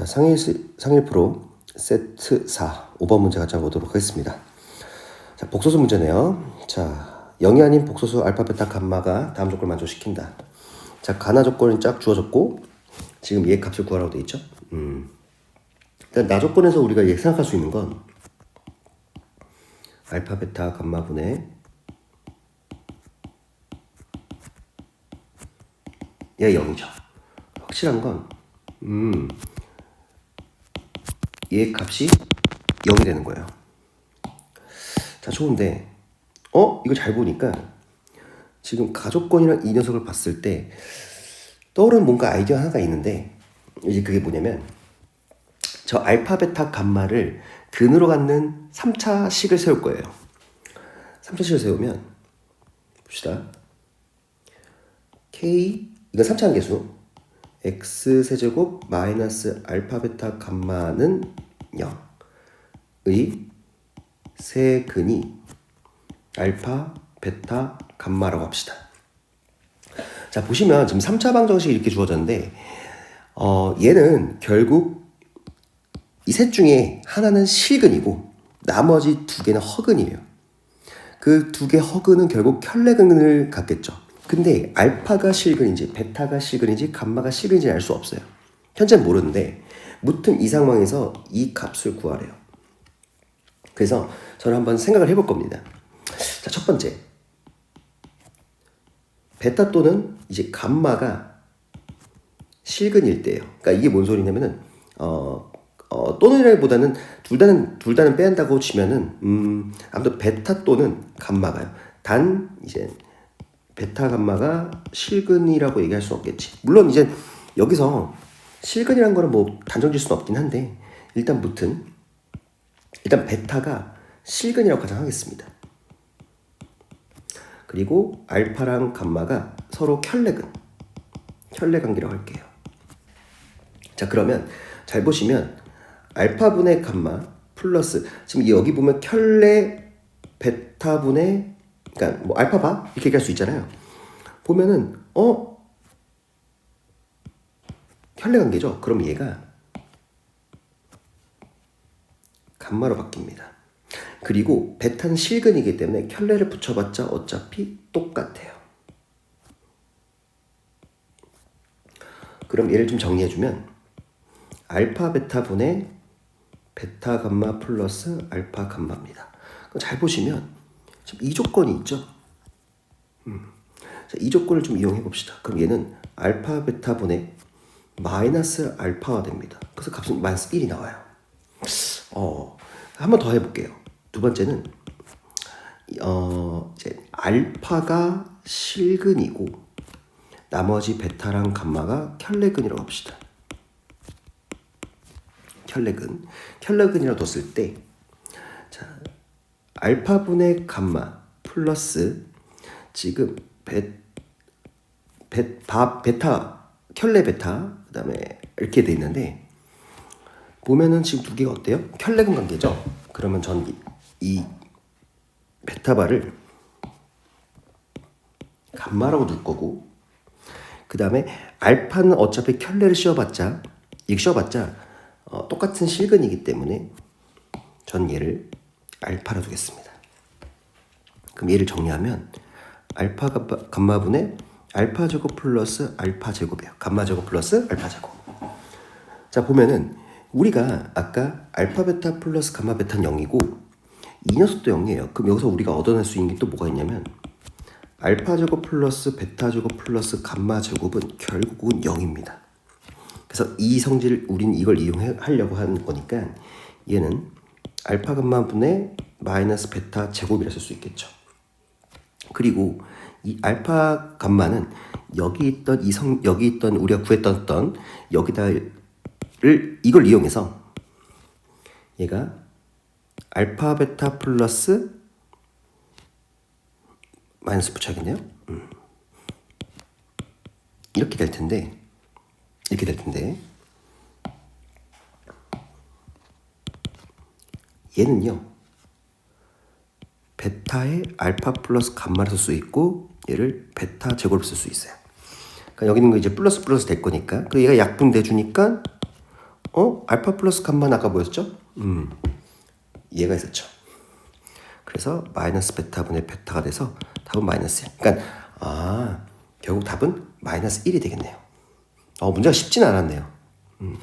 자, 상일, 상일 프로 세트 4 5번 문제 가져 보도록 하겠습니다. 자, 복소수 문제네요. 자, 0이 아닌 복소수 알파, 베타, 감마가 다음 조건을 만족시킨다. 자, 가나 조건이 쫙 주어졌고 지금 얘 값을 구하라고 돼 있죠. 음. 일단 나 조건에서 우리가 예상할 수 있는 건 알파, 베타, 감마 분의 얘 0이죠. 확실한 건 음. 얘 값이 0이 되는 거예요. 자, 좋은데, 어? 이거 잘 보니까 지금 가족권이랑 이 녀석을 봤을 때 떠오르는 뭔가 아이디어 하나가 있는데 이제 그게 뭐냐면 저 알파, 베타, 감마를 근으로 갖는 3차식을 세울 거예요. 3차식을 세우면 봅시다. K, 이건 3차 한계수. x 세제곱 마이너스 알파 베타 감마는 0의 세 근이 알파 베타 감마라고 합시다. 자 보시면 지금 3차 방정식이 이렇게 주어졌는데 어, 얘는 결국 이 셋 중에 하나는 실근이고 나머지 두 개는 허근이에요. 그 두 개 허근은 결국 켤레근을 갖겠죠. 근데 알파가 실근인지 베타가 실근인지 감마가 실근인지 알 수 없어요. 현재는 모르는데 무튼 이 상황에서 이 값을 구하래요. 그래서 저는 한번 생각을 해볼 겁니다. 자, 첫 번째. 베타 또는 이제 감마가 실근일 때예요. 그러니까 이게 뭔 소리냐면은 어, 어 또는이라기보다는 둘 다는 둘 다는 빼한다고 치면은 음 아무튼 베타 또는 감마가요. 단 이제 베타 감마가 실근이라고 얘기할 수는 없겠지. 물론 이제 여기서 실근이라는 거는 뭐 단정 질 수는 없긴 한데 일단 무튼 일단 베타가 실근이라고 가정하겠습니다. 그리고 알파랑 감마가 서로 켤레근, 켤레 관계라고 할게요. 자 그러면 잘 보시면 알파분의 감마 플러스 지금 여기 보면 켤레 베타분의 그러니까 뭐 알파바 이렇게 얘기할 수 있잖아요. 보면은 어 혈례 관계죠. 그럼 얘가 감마로 바뀝니다. 그리고 베타는 실근이기 때문에 켤레를 붙여봤자 어차피 똑같아요. 그럼 얘를 좀 정리해주면 알파 베타 분의 베타 감마 플러스 알파 감마입니다. 잘 보시면 이 조건이 있죠. 음. 자, 이 조건을 좀 이용해 봅시다. 그럼 얘는 알파 베타 분의 마이너스 알파가 됩니다. 그래서 값은 마이너스 1이 나와요. 어, 한 번 더 해볼게요. 두 번째는 어, 이제 알파가 실근이고 나머지 베타랑 감마가 켤레근이라고 합시다. 켤레근, 켤레근이라고 뒀을 때, 자, 알파분의 감마 플러스 지금 베, 베, 바, 베타, 켤레 베타, 그 다음에 이렇게 돼 있는데, 보면은 지금 두 개가 어때요? 켤레근 관계죠? 그러면 전 이, 이 베타바를 감마라고 둘 거고, 그 다음에 알파는 어차피 켤레를 씌워봤자, 이 씌워봤자, 어, 똑같은 실근이기 때문에 전 얘를 알파로 두겠습니다. 그럼 얘를 정리하면 알파 감마분의 알파 제곱 플러스 알파 제곱이에요. 감마 제곱 플러스 알파 제곱. 자 보면은 우리가 아까 알파 베타 플러스 감마 베타는 0이고 이 녀석도 0이에요. 그럼 여기서 우리가 얻어낼 수 있는 게 또 뭐가 있냐면 알파 제곱 플러스 베타 제곱 플러스 감마 제곱은 결국은 0입니다. 그래서 이 성질을 우린 이걸 이용하려고 하는 거니까 얘는 알파 감마 분의 마이너스 베타 제곱이라 쓸 수 있겠죠. 그리고 이 알파 감마는 여기 있던 이성 여기 있던 우리가 구했던 여기다를 이걸 이용해서 얘가 알파 베타 플러스 마이너스 붙여야겠네요. 음. 이렇게 될 텐데 이렇게 될 텐데 얘는요 베타의 알파 플러스 감마를 쓸수 있고 얘를 베타 제곱을 쓸 수 있어요. 그러니까 여기 있는 거 이제 플러스 플러스 될 거니까 그 얘가 약분 돼 주니까 어? 알파 플러스 값만 아까 뭐였죠? 음, 얘가 있었죠. 그래서 마이너스 베타분의 베타가 돼서 답은 마이너스 1. 그러니까 아 결국 답은 마이너스 1이 되겠네요. 어 문제가 쉽진 않았네요. 음.